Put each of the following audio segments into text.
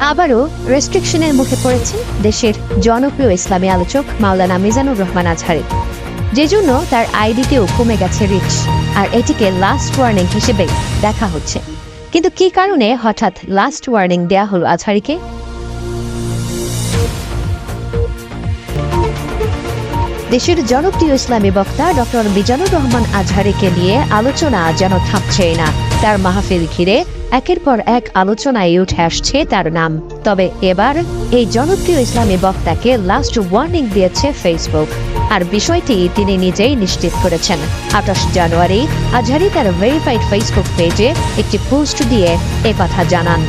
আবারও রেস্ট্রিকশনের মুখে পড়েছেন দেশের জনপ্রিয় ইসলামী আলোচক মাওলানা মিজানুর রহমান আজহারি। যে জন্য তার আইডিতেও কমে গেছে রিচ আর এটিকে লাস্ট ওয়ার্নিং হিসেবে দেখা হচ্ছে। কিন্তু কি কারণে হঠাৎ লাস্ট ওয়ার্নিং দেয়া হল আজহারিকে? দেশের জনপ্রিয় ইসলামী বক্তা ডক্টর মিজানুর রহমান আজহারিকে নিয়ে আলোচনা যেন থামছেই না। তার মাহফিল ঘিরে একের পর এক আলোচনায় উঠে আসছে তার নাম। তবে এবার এই জনপ্রিয় ইসলামী বক্তাকে লাস্ট ওয়ার্নিং দিয়েছে ফেসবুক আর বিষয়টি তিনি নিজেই নিশ্চিত করেছেন। আঠাশ জানুয়ারি আজহারি তার ভেরিফাইড ফেসবুক পেজে একটি পোস্ট দিয়ে কথা জানান।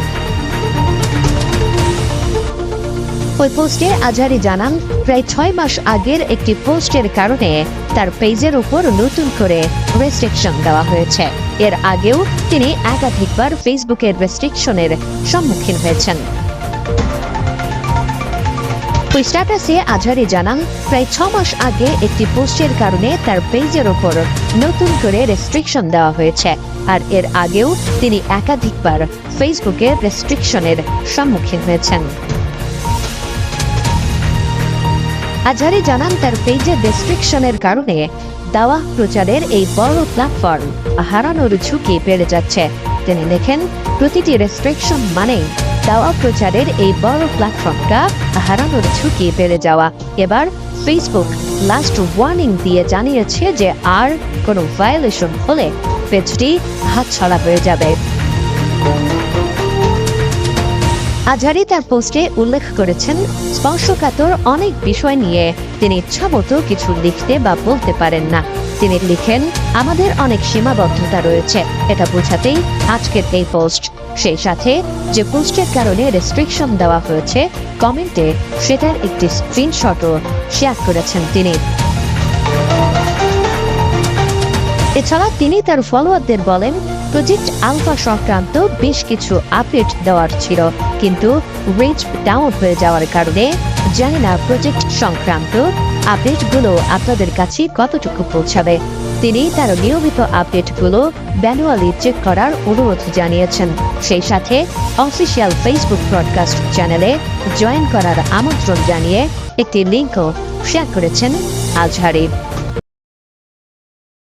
ওই পোস্টে আজহারি জানান, প্রায় ছয় মাস আগের একটি পোস্টের কারণে তার পেজের উপর নতুন করে রেস্ট্রিকশন দেওয়া হয়েছে। এর আগেও তিনি একাধিকবার ফেসবুকের রেস্ট্রিকশনের সম্মুখীন হয়েছেন। ওই স্ট্যাটাসে আজহারি জানান, প্রায় ছ মাস আগে একটি পোস্টের কারণে তার পেজের ওপর নতুন করে রেস্ট্রিকশন দেওয়া হয়েছে। আর এর আগেও তিনি একাধিকবার ফেসবুকে রেস্ট্রিকশনের সম্মুখীন হয়েছেন। আজহারি জানান তার পেজে রেস্ট্রিকশনের কারণে দাওয়া প্রচারের এই বড় প্ল্যাটফর্ম হারানোর ঝুঁকি বেড়ে যাচ্ছে। তিনি লেখেন, প্রতিটি রেস্ট্রিকশন মানেই দাওয়া প্রচারের এই বড় প্ল্যাটফর্মটা হারানোর ঝুঁকি বেড়ে যাওয়া। এবার ফেসবুক লাস্ট ওয়ার্নিং দিয়ে জানিয়েছে যে আর কোনো ভায়োলেশন হলে পেজটি হাতছাড়া হয়ে যাবে। আজহারি তার পোস্টে উল্লেখ করেছেন, স্পর্শকাতর অনেক বিষয় নিয়ে তিনি ইচ্ছামতো কিছু লিখতে বা বলতে পারেন না। তিনি লিখেন, আমাদের অনেক সীমাবদ্ধতা রয়েছে। এটা বোঝাতেই আজকের এই পোস্ট। সেই সাথে যে পোস্টের কারণে রেস্ট্রিকশন দেওয়া হয়েছে কমেন্টে সেটার একটি স্ক্রিনশটও শেয়ার করেছেন তিনি। এছাড়া তিনি তার ফলোয়ারদের বলেন প্রজেক্ট আলফা সংক্রান্ত বেশ কিছু আপডেট দেওয়ার ছিল। কিন্তু রেঞ্জ ডাউন হয়ে যাওয়ার কারণে জানি না প্রজেক্ট সংক্রান্ত আপডেটগুলো আপনাদের কাছে কতটুকু পৌঁছাবে। তিনি তার নিয়মিত আপডেটগুলো ম্যানুয়ালি চেক করার অনুরোধ জানিয়েছেন। সেই সাথে অফিসিয়াল ফেসবুক ব্রডকাস্ট চ্যানেলে জয়েন করার আমন্ত্রণ জানিয়ে একটি লিঙ্কও শেয়ার করেছেন আজহারি।